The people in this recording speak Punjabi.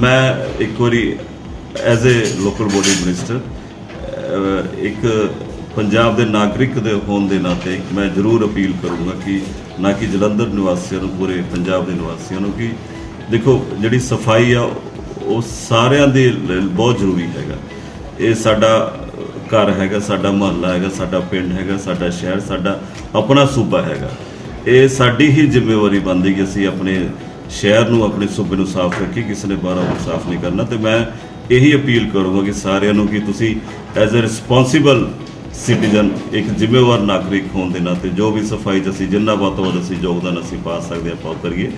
ਮੈਂ ਇੱਕ ਵਾਰੀ as a local body minister ਇੱਕ ਪੰਜਾਬ ਦੇ ਨਾਗਰਿਕ ਦੇ ਹੋਣ ਦੇ ਨਾਤੇ ਮੈਂ ਜ਼ਰੂਰ ਅਪੀਲ ਕਰੂੰਗਾ ਕਿ ਨਾ ਕਿ ਜਲੰਧਰ ਨਿਵਾਸੀਆਂ ਨੂੰ, ਪੂਰੇ ਪੰਜਾਬ ਦੇ ਨਿਵਾਸੀਆਂ ਨੂੰ ਕਿ ਦੇਖੋ ਜਿਹੜੀ ਸਫ਼ਾਈ ਆ, ਉਹ ਸਾਰਿਆਂ ਦੇ ਲਈ ਬਹੁਤ ਜ਼ਰੂਰੀ ਹੈਗਾ। ਇਹ ਸਾਡਾ ਘਰ ਹੈਗਾ, ਸਾਡਾ ਮੁਹੱਲਾ ਹੈਗਾ, ਸਾਡਾ ਪਿੰਡ ਹੈਗਾ, ਸਾਡਾ ਸ਼ਹਿਰ, ਸਾਡਾ ਆਪਣਾ ਸੂਬਾ ਹੈਗਾ। ਇਹ ਸਾਡੀ ਹੀ ਜ਼ਿੰਮੇਵਾਰੀ ਬਣਦੀ ਕਿ ਅਸੀਂ ਆਪਣੇ ਸ਼ਹਿਰ ਨੂੰ ਆਪਣੇ ਸੂਬੇ ਨੂੰ ਸਾਫ਼ ਰੱਖੀ, ਕਿਸੇ ਨੇ ਬਾਹਰੋਂ ਨੂੰ ਸਾਫ਼ ਨਹੀਂ ਕਰਨਾ। ਤੇ ਮੈਂ ਇਹੀ ਅਪੀਲ ਕਰੂੰਗਾ ਕਿ ਸਾਰਿਆਂ ਨੂੰ ਕਿ ਤੁਸੀਂ ਐਜ਼ ਅ ਰਿਸਪੌਂਸਿਬਲ ਸਿਟੀਜ਼ਨ ਇੱਕ ਜ਼ਿੰਮੇਵਾਰ ਨਾਗਰਿਕ ਹੋਣ ਦੇ ਨਾਤੇ ਜੋ ਵੀ ਸਫ਼ਾਈ 'ਚ ਅਸੀਂ ਜਿੰਨਾ ਵੱਧ ਤੋਂ ਵੱਧ ਅਸੀਂ ਯੋਗਦਾਨ ਅਸੀਂ ਪਾ ਸਕਦੇ ਹਾਂ, ਆਪਾਂ ਕਰੀਏ।